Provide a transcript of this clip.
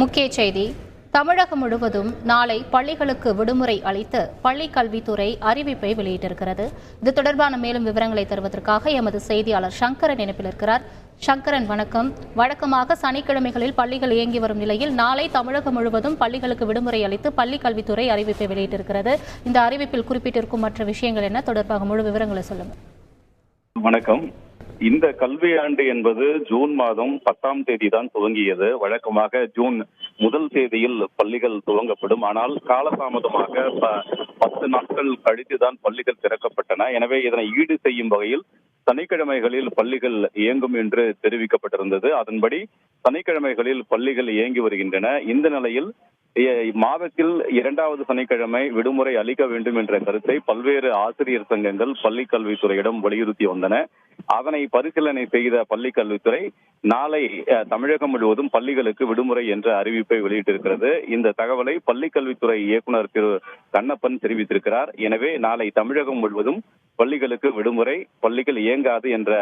முக்கிய செய்தி. தமிழகம் முழுவதும் நாளை பள்ளிகளுக்கு விடுமுறை அளித்து பள்ளி கல்வித்துறை அறிவிப்பை வெளியிட்டிருக்கிறது. இது தொடர்பான மேலும் விவரங்களை தருவதற்காக எமது செய்தியாளர் சங்கரன் இணைப்பில் இருக்கிறார். சங்கரன் வணக்கம். வழக்கமாக சனிக்கிழமைகளில் பள்ளிகள் இயங்கி வரும் நிலையில் நாளை தமிழகம் முழுவதும் பள்ளிகளுக்கு விடுமுறை அளித்து பள்ளி கல்வித்துறை அறிவிப்பை வெளியிட்டிருக்கிறது. இந்த அறிவிப்பில் குறிப்பிட்டிருக்கும் மற்ற விஷயங்கள் என்ன? தொடர்பாக முழு விவரங்களை சொல்லுங்கள். வணக்கம். இந்த கல்வியாண்டு என்பது ஜூன் மாதம் பத்தாம் தேதி தான் துவங்கியது. வழக்கமாக ஜூன் முதல் தேதியில் பள்ளிகள் துவங்கப்படும். ஆனால் காலதாமதமாக ப- பத்து நாட்கள் கழித்து தான் பள்ளிகள் திறக்கப்பட்டன. எனவே இதனை ஈடு செய்யும் வகையில் சனிக்கிழமைகளில் பள்ளிகள் இயங்கும் என்று தெரிவிக்கப்பட்டிருந்தது. அதன்படி சனிக்கிழமைகளில் பள்ளிகள் இயங்கி வருகின்றன. இந்த நிலையில் மாதத்தில் இரண்டாவது சனிக்கிழமை விடுமுறை அளிக்க வேண்டும் என்ற கருத்தை பல்வேறு ஆசிரியர் சங்கங்கள் பள்ளி கல்வித்துறையிடம் வலியுறுத்தி வந்தன. அதனை பரிசீலனை செய்த பள்ளி கல்வித்துறை நாளை அஹ், தமிழகம் முழுவதும் பள்ளிகளுக்கு விடுமுறை என்ற அறிவிப்பை வெளியிட்டிருக்கிறது. இந்த தகவலை பள்ளி கல்வித்துறை இயக்குனர் திரு கண்ணப்பன் தெரிவித்திருக்கிறார். எனவே நாளை தமிழகம் முழுவதும் பள்ளிகளுக்கு விடுமுறை பள்ளிகள் இயங்காது என்ற